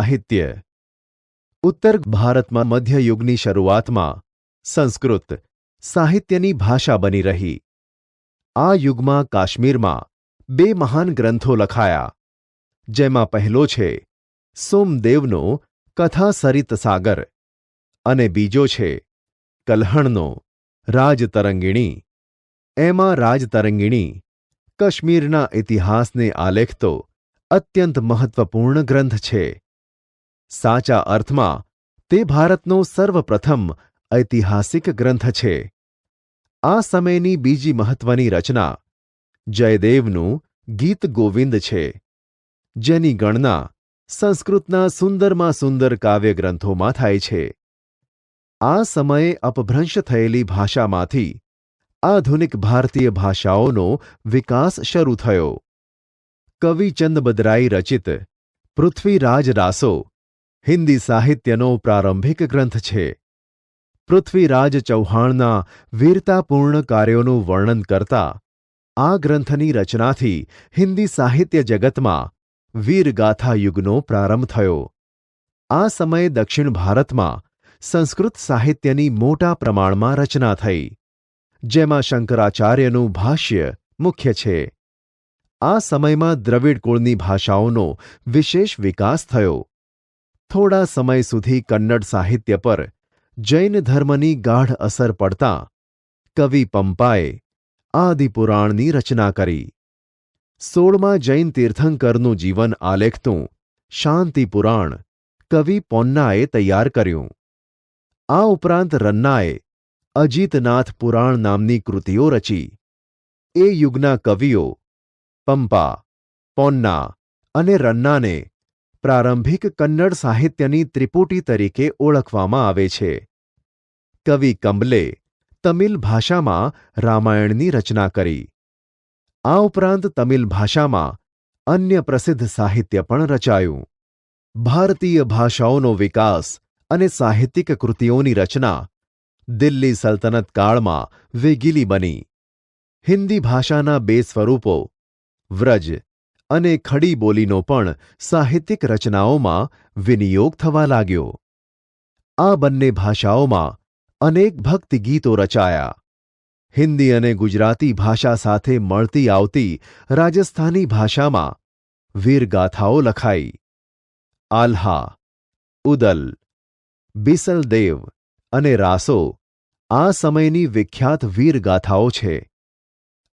સાહિત્ય. ઉત્તર ભારતમાં મધ્યયુગની શરૂઆતમાં સંસ્કૃત સાહિત્યની ભાષા બની રહી. આ યુગમાં કાશ્મીરમાં બે મહાન ગ્રંથો લખાયા. જેમાં પહેલો છે, સોમદેવનો કથા સરિત સાગર અને બીજો છે, કલ્હણનો રાજતરંગિણી. એમાં રાજતરંગિણી કાશ્મીરના ઇતિહાસને આલેખતો અત્યંત મહત્વપૂર્ણ ગ્રંથ છે. સાચા અર્થમાં, તે ભારતનો સર્વપ્રથમ ઐતિહાસિક ગ્રંથ છે. આ સમયની બીજી મહત્વની રચના જયદેવનું ગીત ગોવિંદ છે, જેની ગણના સંસ્કૃતના સુંદરમાં સુંદર કાવ્યગ્રંથોમાં થાય છે. આ સમયે અપભ્રંશ થયેલી ભાષામાંથી આધુનિક ભારતીય ભાષાઓનો વિકાસ શરૂ થયો. કવિ ચંદબદરાઈ રચિત પૃથ્વીરાજ રાસો હિન્દી સાહિત્યનો પ્રારંભિક ગ્રંથ છે. પૃથ્વીરાજ ચૌહાણના વીરતાપૂર્ણ કાર્યોનું વર્ણન કરતા આ ગ્રંથની રચનાથી હિન્દી સાહિત્ય જગતમાં વીરગાથા યુગનો પ્રારંભ થયો. આ સમયે દક્ષિણ ભારતમાં સંસ્કૃત સાહિત્યની મોટા પ્રમાણમાં રચના થઈ, જેમાં શંકરાચાર્યનું ભાષ્ય મુખ્ય છે. આ સમયમાં દ્રવિડ કુળની ભાષાઓનો વિશેષ વિકાસ થયો. થોડા સમય સુધી કન્નડ સાહિત્ય પર જૈન ધર્મની ગાઢ અસર પડતા કવિ પંપાએ આદિપુરાણની રચના કરી. સોળમાં જૈન તીર્થંકરનું જીવન આલેખતું શાંતિપુરાણ કવિ પોન્નાએ તૈયાર કર્યું. આ ઉપરાંત રન્નાએ અજીતનાથ પુરાણ નામની કૃતિઓ રચી. એ યુગના કવિઓ પંપા, પોન્ના અને રન્નાને પ્રારંભિક કન્નડ સાહિત્યની ત્રિપુટી તરીકે ઓળખવામાં આવે છે. કવિ કંબલે તમિલ ભાષામાં રામાયણની રચના કરી. આ ઉપરાંત તમિલ ભાષામાં અન્ય પ્રસિદ્ધ સાહિત્ય પણ રચાયું. ભારતીય ભાષાઓનો વિકાસ અને સાહિત્યિક કૃતિઓની રચના દિલ્હી સલ્તનત કાળમાં વેગીલી બની. હિન્દી ભાષાના બે સ્વરૂપો વ્રજ અને ખડી બોલીનો પણ સાહિત્યિક રચનાઓમાં વિનિયોગ થવા લાગ્યો. આ બંને ભાષાઓમાં અનેક ભક્તિગીતો રચાયા. હિન્દી અને ગુજરાતી ભાષા સાથે મળતી આવતી રાજસ્થાની ભાષામાં વીરગાથાઓ લખાઈ. આલ્હા, ઉદલ, બિસલદેવ અને રાસો આ સમયની વિખ્યાત વીરગાથાઓ છે.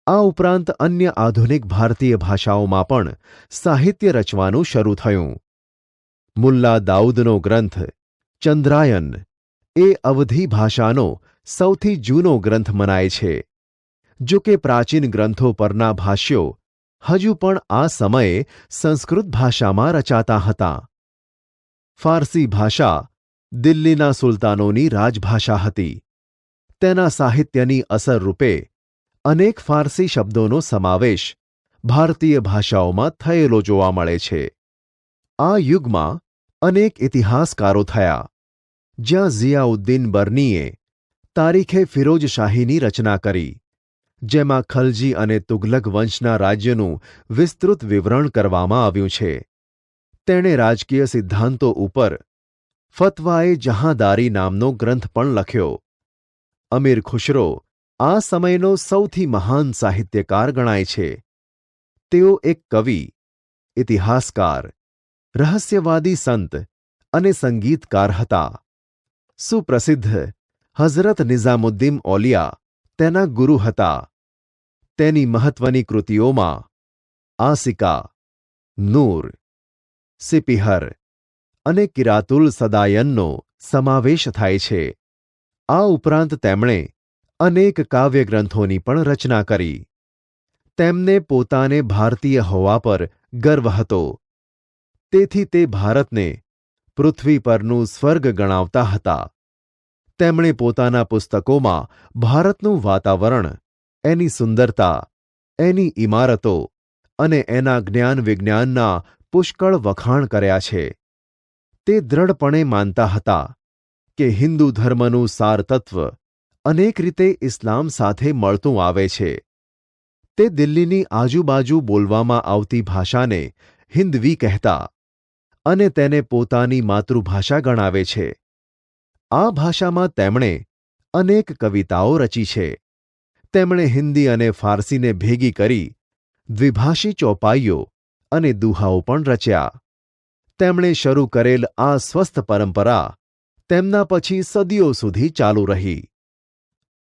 આ ઉપરાંત અન્ય આધુનિક ભારતીય ભાષાઓમાં પણ સાહિત્ય રચવાનું શરૂ થયું. મુલ્લા દાઉદનો ગ્રંથ, ચંદ્રાયન, એ અવધી ભાષાનો સૌથી જૂનો ગ્રંથ મનાય છે. જો કે પ્રાચીન ગ્રંથો પરના ભાષ્યો હજુ પણ આ સમયે સંસ્કૃત ભાષામાં રચાતા હતા. ફારસી ભાષા દિલ્હીના સુલતાનોની રાજભાષા હતી. તેના સાહિત્યની અસર રૂપે અનેક ફારસી શબ્દોનો સમાવેશ ભારતીય ભાષાઓમાં થયેલો જોવા મળે છે. આ યુગમાં અનેક ઇતિહાસકારો થયા, જ્યાં ઝિયાઉદ્દીન બર્નીએ તારીખે ફિરોજશાહીની રચના કરી, જેમાં ખલજી અને તુગલક વંશના રાજ્યનું વિસ્તૃત વિવરણ કરવામાં આવ્યું છે. તેણે રાજકીય સિદ્ધાંતો ઉપર ફતવાએ જહાંદારી નામનો ગ્રંથ પણ લખ્યો. અમીર ખુશરો આ સમયનો સૌથી મહાન સાહિત્યકાર ગણાય છે. તેઓ એક કવિ, ઇતિહાસકાર, રહસ્યવાદી સંત અને સંગીતકાર હતા. સુપ્રસિદ્ધ હઝરત નિઝામુદ્દીન ઓલિયા તેના ગુરુ હતા. તેની મહત્વની કૃતિઓમાં આસિકા, નૂર, સિપિહર અને કિરાતુલ સદાયનનો સમાવેશ થાય છે. આ ઉપરાંત તેમણે અનેક કાવ્યગ્રંથોની પણ રચના કરી. તેમને પોતાને ભારતીય હોવા પર ગર્વ હતો. તેથી તે ભારતને પૃથ્વી પરનું સ્વર્ગ ગણાવતા હતા. તેમણે પોતાના પુસ્તકોમાં ભારતનું વાતાવરણ, એની સુંદરતા, એની ઇમારતો અને એના જ્ઞાન વિજ્ઞાનના પુષ્કળ વખાણ કર્યા છે. તે દ્રઢપણે માનતા હતા કે હિન્દુ ધર્મનું સારતત્વ અનેક રીતે ઇસ્લામ સાથે મળતું આવે છે. તે દિલ્હીની આજુબાજુ બોલવામાં આવતી ભાષાને હિન્દવી કહેતા અને તેને પોતાની માતૃભાષા ગણાવે છે. આ ભાષામાં તેમણે અનેક કવિતાઓ રચી છે. તેમણે હિન્દી અને ફારસીને ભેગી કરી દ્વિભાષી ચોપાઈઓ અને દુહાઓ પણ રચ્યા. તેમણે શરૂ કરેલ આ સ્વસ્થ પરંપરા તેમના પછી સદીઓ સુધી ચાલુ રહી.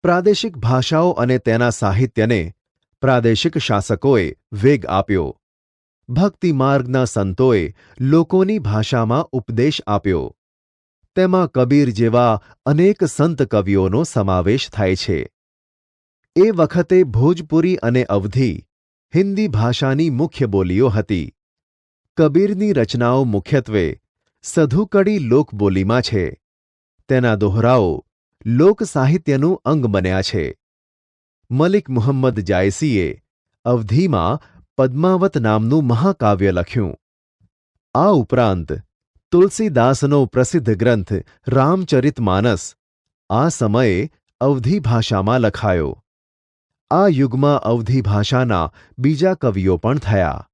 પ્રાદેશિક ભાષાઓ અને તેના સાહિત્યને પ્રાદેશિક શાસકોએ વેગ આપ્યો. ભક્તિ માર્ગના સંતોએ લોકોની ભાષામાં ઉપદેશ આપ્યો. તેમાં કબીર જેવા અનેક સંત કવિઓનો સમાવેશ થાય છે. એ વખતે ભોજપુરી અને અવધી હિન્દી ભાષાની મુખ્ય બોલીઓ હતી. કબીરની રચનાઓ મુખ્યત્વે સધુકડી લોકબોલીમાં છે. તેના દોહરાઓ લોક સાહિત્યનું અંગ બન્યા છે. મલિક મુહમ્મદ જાયસીએ અવધીમાં પદ્માવત નામનું મહાકાવ્ય લખ્યું. આ ઉપરાંત તુલસીદાસનો પ્રસિદ્ધ ગ્રંથ રામચરિતમાનસ આ સમયે અવધી ભાષામાં લખાયો. આ યુગમાં અવધી ભાષાના બીજા કવિઓ પણ થયા.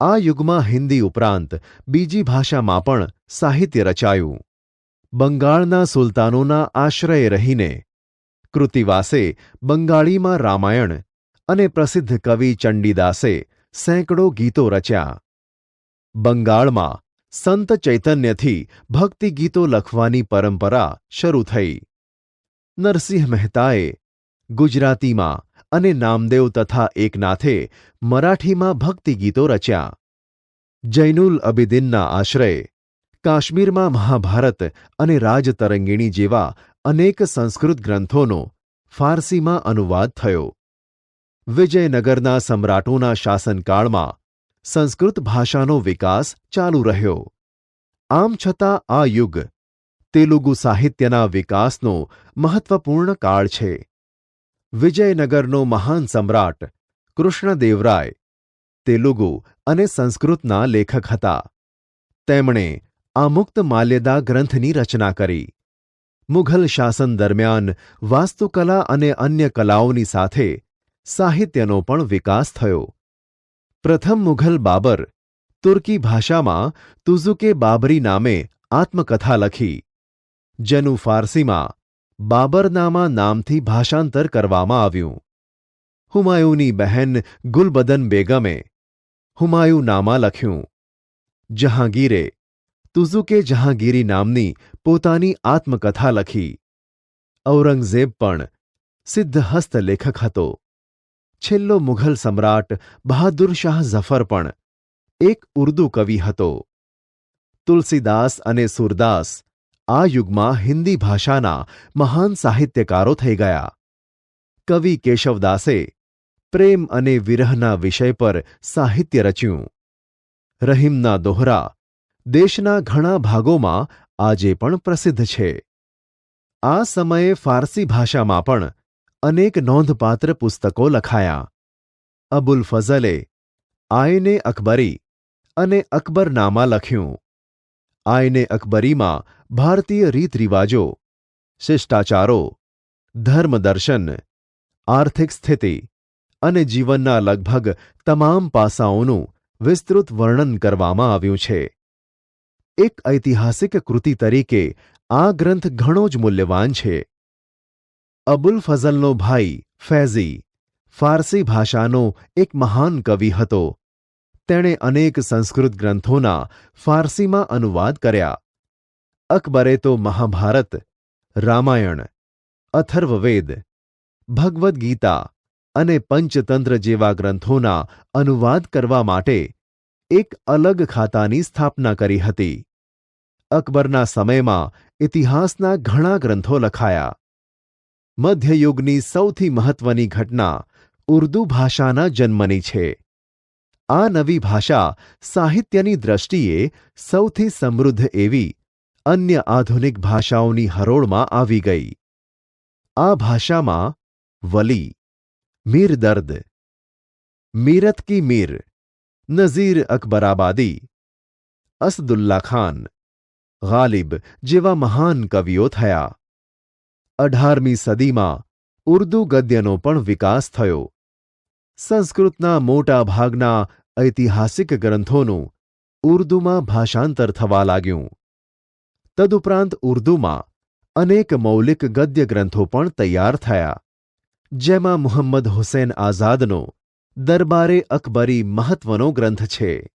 આ યુગમાં હિન્દી ઉપરાંત બીજી ભાષામાં પણ સાહિત્ય રચાયું. બંગાળના સુલતાનોના આશ્રયે રહીને, કૃતિવાસે બંગાળીમાં રામાયણ અને પ્રસિદ્ધ કવિ ચંડીદાસે સેંકડો ગીતો રચ્યા. બંગાળમાં સંત ચૈતન્યથી ભક્તિ ગીતો લખવાની પરંપરા શરૂ થઈ. નરસિંહ મહેતાએ ગુજરાતીમાં અને નામદેવ તથા એકનાથે મરાઠીમાં ભક્તિ ગીતો રચ્યા. જૈનુલ અબિદિનના આશ્રયે કાશ્મીરમાં મહાભારત અને રાજતરંગિણી જેવા અનેક સંસ્કૃત ગ્રંથોનો ફારસીમાં અનુવાદ થયો. વિજયનગરના સમ્રાટોના શાસનકાળમાં સંસ્કૃત ભાષાનો વિકાસ ચાલુ રહ્યો. આમ છતાં આ યુગ તેલુગુ સાહિત્યના વિકાસનો મહત્વપૂર્ણ કાળ છે. વિજયનગરનો મહાન સમ્રાટ કૃષ્ણદેવરાય તેલુગુ અને સંસ્કૃતના લેખક હતા. તેમણે આમુક્ત માલ્યદા ગ્રંથની રચના કરી. મુઘલ શાસન દરમિયાન વાસ્તુકલા અને અન્ય કલાઓની સાથે સાહિત્યનો પણ વિકાસ થયો. પ્રથમ મુઘલ બાબર તુર્કી ભાષામાં તુઝુકે બાબરી નામે આત્મકથા લખી. જેનું ફારસીમાં બાબરનામા નામથી ભાષાંતર કરવામાં આવ્યું. હુમાયુની બહેન ગુલબદન બેગમે હુમાયુનામા લખ્યું. જહાંગીરે તુઝુકે જહાંગીરી નામની પોતાની આત્મકથા લખી. ઔરંગઝેબ પણ સિદ્ધહસ્ત લેખક હતો. છેલ્લો મુઘલ સમ્રાટ બહાદુર શાહ ઝફર પણ એક ઉર્દૂ કવિ હતો. તુલસીદાસ અને સુરદાસ આ યુગમાં હિન્દી ભાષાના મહાન સાહિત્યકારો થઈ ગયા. કવિ કેશવદાસે પ્રેમ અને વિરહના વિષય પર સાહિત્ય રચ્યું. રહીમના દોહરા દેશના ઘણા ભાગોમાં આજે પણ પ્રસિદ્ધ છે. આ સમયે ફારસી ભાષામાં પણ અનેક નોંધપાત્ર પુસ્તકો લખાયા. અબુલ ફઝલે આયને અકબરી અને અકબરનામા લખ્યું. આયને અકબરીમાં ભારતીય રીત રિવાજો શિષ્ટાચારો, ધર્મદર્શન, આર્થિક સ્થિતિ અને જીવનના લગભગ તમામ પાસાઓનું વિસ્તૃત વર્ણન કરવામાં આવ્યું છે. એક ઐતિહાસિક કૃતિ તરીકે આ ગ્રંથ ઘણો જ મૂલ્યવાન છે. અબુલ ફઝલનો ભાઈ ફૈઝી ફારસી ભાષાનો એક મહાન કવિ હતો. તેણે અનેક સંસ્કૃત ગ્રંથોના ફારસીમાં અનુવાદ કર્યા. અકબરે તો મહાભારત, રામાયણ, અથર્વવેદ, ભગવદ્ ગીતા અને પંચતંત્ર જેવા ગ્રંથોના અનુવાદ કરવા માટે એક અલગ ખાતાની સ્થાપના કરી હતી. અકબરના સમયમાં ઇતિહાસના ઘણા ગ્રંથો લખાયા. મધ્યયુગની સૌથી મહત્વની ઘટના ઉર્દૂ ભાષાના જન્મની છે. આ નવી ભાષા સાહિત્યની દ્રષ્ટિએ સૌથી સમૃદ્ધ એવી અન્ય આધુનિક ભાષાઓની હરોળમાં આવી ગઈ. આ ભાષામાં વલી, મીર દર્દ, મીરત કી મીર, નઝીર અકબરાબાદી, અસદુલ્લા ખાન ગાલિબ જેવા મહાન કવિઓ થયા. અઢારમી સદીમાં ઉર્દૂ ગદ્યનો પણ વિકાસ થયો. સંસ્કૃતના મોટા ભાગના ઐતિહાસિક ગ્રંથોનું ઉર્દુમાં ભાષાંતર થવા લાગ્યું. તદુપરાંત ઉર્દુમાં અનેક મૌલિક ગદ્ય ગ્રંથો પણ તૈયાર થયા. જેમાં મુહમ્મદ હુસેન આઝાદનો દરબારે અકબરી મહત્વનો ગ્રંથ છે.